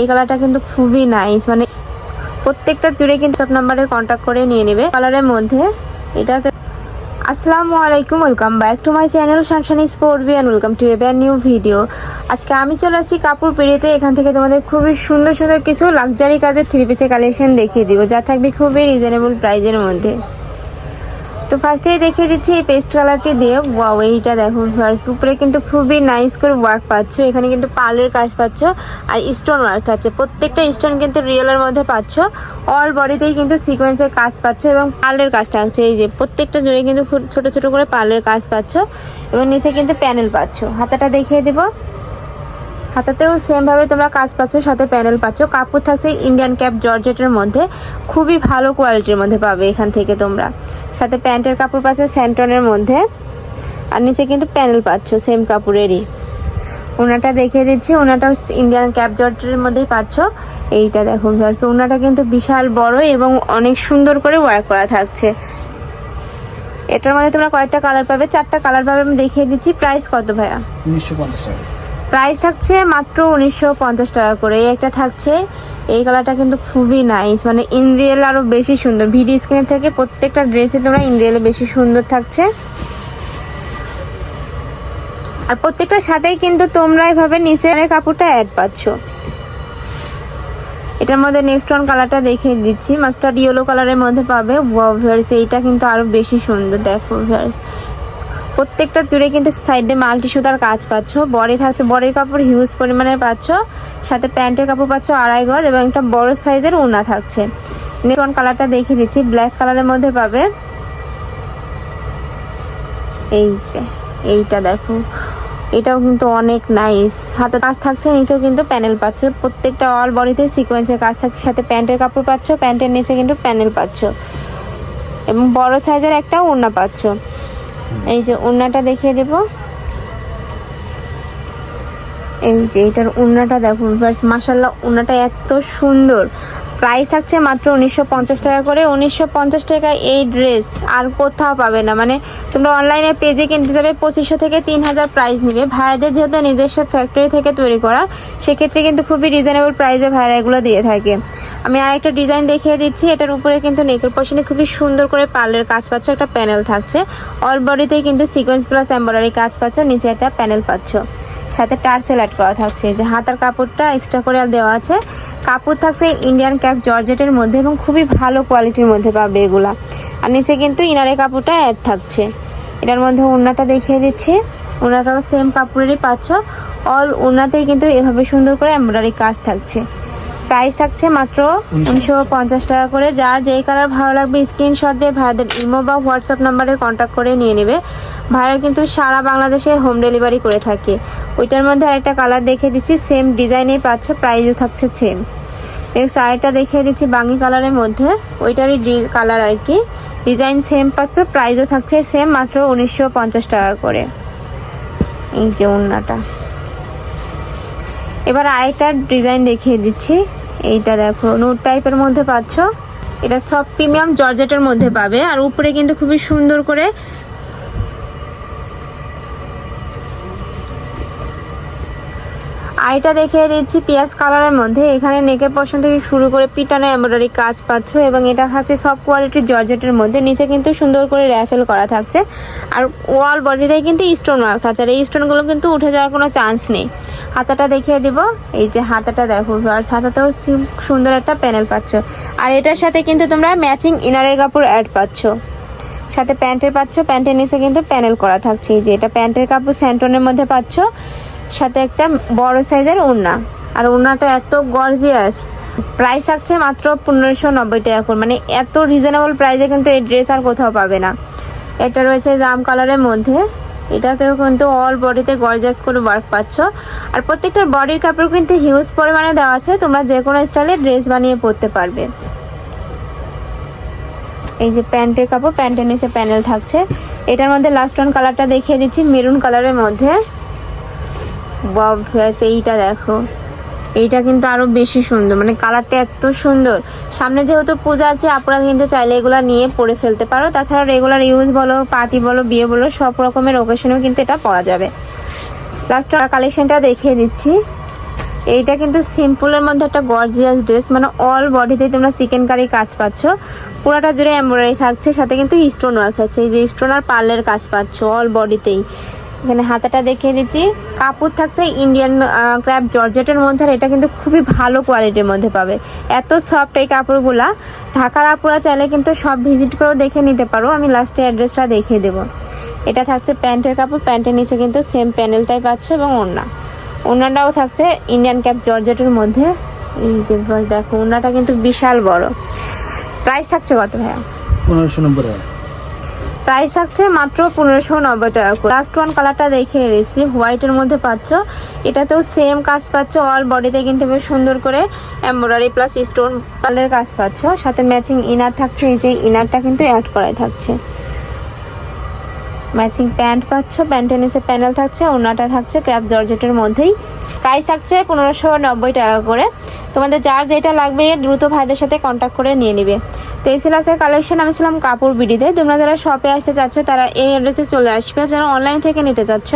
এই কালারটা কিন্তু খুবই নাইস মানে প্রত্যেকটা জুড়ে কিন্তু সব নাম্বারে কন্ট্যাক্ট করে নিয়ে নেবে কালারের মধ্যে। এটাতে আসসালামু আলাইকুম welcome back to my channel সানশানি sport B and welcome to a brand new video আজকে আমি চলে আসছি কাপড় পেরিতে এখান থেকে তোমাদের খুবই সুন্দর সুন্দর কিছু লাক্সারি কাজের থ্রি পিসের কালেকশন দেখিয়ে দিব, যা থাকবে খুবই রিজনেবল প্রাইজের মধ্যে। তো ফার্স্টেই দেখিয়ে দিচ্ছি এই পেস্ট কালারটি দিয়ে। ওয়াও এইটা দেখো ফার্স্ট উপরে কিন্তু খুবই নাইস করে ওয়ার্ক পাচ্ছ। এখানে কিন্তু পালের কাজ পাচ্ছ আর স্টোন ওয়ার্ক থাকছে প্রত্যেকটা স্টোন কিন্তু রিয়েলের মধ্যে পাচ্ছ। অল বডিতেই কিন্তু সিকোয়েন্সের কাজ পাচ্ছ এবং পালের কাজ থাকছে। এই যে প্রত্যেকটা জুড়ে কিন্তু ছোট ছোট করে পালের কাজ পাচ্ছ। এবং নিচে কিন্তু প্যানেল পাচ্ছ। হাতাটা দেখিয়ে দেবো। হাতাতেও সেম ভাবে তোমরা কাজ পাচ্ছ, সাথে প্যানেল পাচ্ছ। কাপড় থাকছে ইন্ডিয়ান ক্যাপ জর্জেটের মধ্যে। খুবই ভালো কোয়ালিটির মধ্যে পাবে এখান থেকে তোমরা। সাথে প্যান্টের কাপড় পাচ্ছে স্যান্টনের মধ্যে। আর নিচে কিন্তু প্যানেল পাচ্ছ সেম কাপড়েরই। ওনাটা দেখিয়ে দিচ্ছি ওনাটাও ইন্ডিয়ান ক্যাপ জর্জেটের মধ্যেই পাচ্ছ। এইটা দেখো ভিউয়ার্স ওনাটা কিন্তু বিশাল বড় এবং অনেক সুন্দর করে ওয়ার্ক করা থাকছে। এটার মধ্যে তোমরা কয়েকটা কালার পাবে, চারটা কালার পাবে, আমি দেখিয়ে দিচ্ছি। প্রাইস কত ভাইয়া? উনিশশো পঞ্চাশ টাকা। প্রাইস থাকছে মাত্র উনিশশো পঞ্চাশ টাকা করে। এই একটা থাকছে। এই কালারটা কিন্তু খুবই নাইস মানে ইন রিয়েল আরও বেশি সুন্দর। ভিডিও স্ক্রিনের থেকে প্রত্যেকটা ড্রেসে তোমরা ইন রিয়েলে বেশি সুন্দর থাকছে। আর প্রত্যেকটার সাথেই কিন্তু তোমরা এভাবে নিচের কাপড়টা অ্যাড পাচ্ছ। এটার মধ্যে নেক্সট ওয়ান কালারটা দেখিয়ে দিচ্ছি। মাস্টার্ড ইয়েলো কালারের মধ্যে পাবে। ভিউয়ার্স এইটা কিন্তু আরও বেশি সুন্দর। দেখো ভিউয়ার্স প্রত্যেকটা জুড়ে কিন্তু সাইডে মাল্টি সুতার কাজ পাচ্ছ। বডি থাকছে, বডির কাপড় হিউজ পরিমাণে পাচ্ছ। সাথে প্যান্টের কাপড় পাচ্ছ আড়াই গজ এবং একটা বড় সাইজের ওনা থাকছে। নেক্সট কালারটা দেখিয়ে দিচ্ছি ব্ল্যাক কালারের মধ্যে পাবে। এই যে, এইটা দেখো। এটাও কিন্তু অনেক নাইস হাতে কাজ থাকছে, নিচেও কিন্তু প্যানেল পাচ্ছ। প্রত্যেকটা অল বডিতে সিকোয়েন্সের কাজ থাকছে। সাথে প্যান্টের কাপড় পাচ্ছ, প্যান্টের নিচে কিন্তু প্যানেল পাচ্ছ। এবং বড় সাইজের একটা ওড়না পাচ্ছ। এই যে ওড়নাটা দেখিয়ে দেব। এই যে এটার ওড়নাটা দেখো ভিউয়ার্স উন্নাটা ওড়নাটা এত সুন্দর। প্রাইস থাকছে মাত্র উনিশশো পঞ্চাশ টাকা করে। উনিশশো টাকায় এই ড্রেস আর কোথাও পাবে না। মানে তোমরা অনলাইনে পেজে কিনতে যাবে, পঁচিশশো থেকে তিন হাজার প্রাইস নিবে। ভাইয়াদের যেহেতু নিজস্ব ফ্যাক্টরি থেকে তৈরি করা, সেক্ষেত্রে কিন্তু খুবই রিজনেবল প্রাইসে ভাইরা এগুলো দিয়ে থাকে। আমি আর একটা ডিজাইন দেখিয়ে দিচ্ছি। এটার উপরে কিন্তু নেকের পশনে খুবই সুন্দর করে পার্লের কাজ পাচ্ছ, একটা প্যানেল থাকছে। অল বডিতেই কিন্তু সিকোয়েন্স প্লাস এম্বয়ডারি কাজ পাচ্ছ, নিচে একটা প্যানেল পাচ্ছ। সাথে টার্সেল অ্যাড করা থাকছে। যে হাতার কাপড়টা এক্সট্রা করে দেওয়া আছে। কাপড় থাকছে ইন্ডিয়ান ক্যাপ জর্জেটের মধ্যে এবং খুবই ভালো কোয়ালিটির মধ্যে পাবে এগুলা। আর নিচে কিন্তু ইনারের কাপড়টা অ্যাড থাকছে। এটার মধ্যে ওড়নাটা দেখিয়ে দিচ্ছে। ওড়নাটাও সেম কাপড়েরই পাচ্ছ। অল ওড়নাতেই কিন্তু এভাবে সুন্দর করে এমব্রয়ডারি কাজ থাকছে। প্রাইস থাকছে মাত্র উনিশশো পঞ্চাশ টাকা করে। যার যেই কালার ভালো লাগবে স্ক্রিনশট দিয়ে ভাইদের ইমো বা হোয়াটসঅ্যাপ নাম্বারে কন্ট্যাক্ট করে নিয়ে নেবে। ভাইরা কিন্তু সারা বাংলাদেশে হোম ডেলিভারি করে থাকে। ওইটার মধ্যে আরেকটা কালার দেখিয়ে দিচ্ছি সেম ডিজাইনেই পাচ্ছ প্রাইসও থাকছে সেম নেক্সট আরেকটা দেখিয়ে দিচ্ছি বাঙ্গি কালারের মধ্যে, ওইটারই কালার আর কি। ডিজাইন সেম পাচ্ছ প্রাইসও থাকছে সেম মাত্র উনিশশো পঞ্চাশ টাকা করে। এই যে ওড়নাটা। এবার আরেকটা ডিজাইন দেখিয়ে দিচ্ছি। এইটা দেখো নোট টাইপের মধ্যে পাচ্ছ। এটা সব প্রিমিয়াম জর্জেটের মধ্যে পাবে, আর উপরে কিন্তু খুবই সুন্দর করে আইটা দেখিয়ে দিচ্ছি, পিঁয়াজ কালারের মধ্যে। এখানে নেকের পশন থেকে শুরু করে পিটানো এমব্রয়ডারি কাজ পাচ্ছ এবং এটা থাকছে সব কোয়ালিটির জর্জেটের মধ্যে। নিচে কিন্তু সুন্দর করে র্যাফেল করা থাকছে। আর ওয়াল বডিটাই কিন্তু স্টোন ওয়ার্ক থাকছে আর এই স্টোনগুলো কিন্তু উঠে যাওয়ার কোনো চান্স নেই। হাতাটা দেখিয়ে দিব। এই যে হাতাটা দেখো, আর হাতাতেও সুন্দর একটা প্যানেল পাচ্ছ। আর এটার সাথে কিন্তু তোমরা ম্যাচিং ইনারের কাপড় অ্যাড পাচ্ছ। সাথে প্যান্টের পাচ্ছ। প্যান্টের নিচে কিন্তু প্যানেল করা থাকছে। এই যে এটা প্যান্টের কাপড় স্যান্টনের মধ্যে পাচ্ছ। সাথে একটা বড় সাইজের ওড়না। আর ওড়নাটা এত গর্জিয়াস প্রাইস থাকছে মাত্র পনেরোশো নব্বই টাকা করে। মানে এত রিজনেবল প্রাইসে কিন্তু এই ড্রেস আর কোথাও পাবে না। এটা রয়েছে জাম কালারের মধ্যে। এটাতেও কিন্তু অল বডিতে গর্জাস করে ওয়ার্ক পাচ্ছ। আর প্রত্যেকটার বডির কাপড় কিন্তু হিউজ পরিমাণে দেওয়া আছে। তোমরা যে কোনো স্টাইলে ড্রেস বানিয়ে পরতে পারবে। এই যে প্যান্টের কাপড়, প্যান্টের নিচে প্যানেল থাকছে। এটার মধ্যে লাস্ট ওয়ান কালারটা দেখিয়ে দিচ্ছি মেরুন কালারের মধ্যে। বাব এইটা দেখো। এইটা কিন্তু আরও বেশি সুন্দর মানে কালারটা এত সুন্দর। সামনে যেহেতু পূজা আছে আপনারা কিন্তু চাইলে এগুলো নিয়ে পরে ফেলতে পারো। তাছাড়া রেগুলার ইউজ বলো পার্টি বলো, বিয়ে বলো, সব রকমের ওকেশনেও কিন্তু এটা পরা যাবে। লাস্ট কালেকশনটা দেখিয়ে দিচ্ছি। এইটা কিন্তু সিম্পলের মধ্যে একটা গর্জিয়াস ড্রেস মানে অল বডিতে তোমরা চিকেন কারি কাজ পাচ্ছ। পুরোটা জুড়ে এমব্রয়ডারি থাকছে, সাথে কিন্তু স্টোন ওয়ার্ক থাকছে। এই যে স্টোন আর পার্লের কাজ পাচ্ছ অল বডিতেই এখানে হাতাটা দেখিয়ে দিচ্ছি। কাপড় থাকছে ইন্ডিয়ান ক্র্যাপ জর্জেটের মধ্যে, আর এটা কিন্তু খুবই ভালো কোয়ালিটির মধ্যে পাবে। এত সফট এই কাপড়গুলা। ঢাকার আপুরা চাইলে কিন্তু সব ভিজিট করেও দেখে নিতে পারো। আমি লাস্টে অ্যাড্রেসটা দেখিয়ে দেবো। এটা থাকছে প্যান্টের কাপড়। প্যান্টের নিচে কিন্তু সেম প্যানেলটাই পাচ্ছ এবং ওড়না। ওড়নাটাও থাকছে ইন্ডিয়ান ক্যাপ জর্জেটের মধ্যে। এই যে দেখো, ওড়নাটা কিন্তু বিশাল বড়। প্রাইস থাকছে কত ভাইয়া? পনেরোশো হয় প্রাইস থাকছে মাত্র পনেরোশো নব্বই টাকা করে। লাস্ট ওয়ান কালারটা দেখিয়ে দিয়েছি হোয়াইটের মধ্যে পাচ্ছ। এটাতেও সেম কাজ পাচ্ছ। অল বডিতে কিন্তু বেশ সুন্দর করে এমব্রয়ডারি প্লাস স্টোন পালের কাজ পাচ্ছ। সাথে ম্যাচিং ইনার থাকছে। এই যে ইনারটা কিন্তু অ্যাড করাই থাকছে। ম্যাচিং প্যান্ট পাচ্ছ। প্যান্টের নিচে প্যানেল থাকছে। ওনাটা থাকছে। ক্র্যাপ জর্জেটের মধ্যেই প্রাইস থাকছে পনেরোশো নব্বই টাকা করে। তোমাদের যার যেটা লাগবে, দ্রুত ভাইদের সাথে কন্ট্যাক্ট করে নিয়ে নিবে। তো এই আজকের কালেকশন আমি ছিলাম কাপড় বিডিতে। তোমরা যারা শপে আসতে চাচ্ছ, তারা এই অ্যাড্রেসে চলে আসবে। যারা অনলাইন থেকে নিতে চাচ্ছ,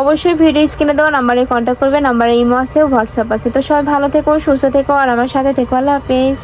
অবশ্যই ভিডিও স্ক্রিনে দেওয়া নাম্বারে কন্ট্যাক্ট করবে। নাম্বারে ইমো আছে হোয়াটসঅ্যাপ আছে। তো সবাই ভালো থেকো, সুস্থ থেকো, আর আমার সাথে থেকো। আল্লাহ হাফেজ।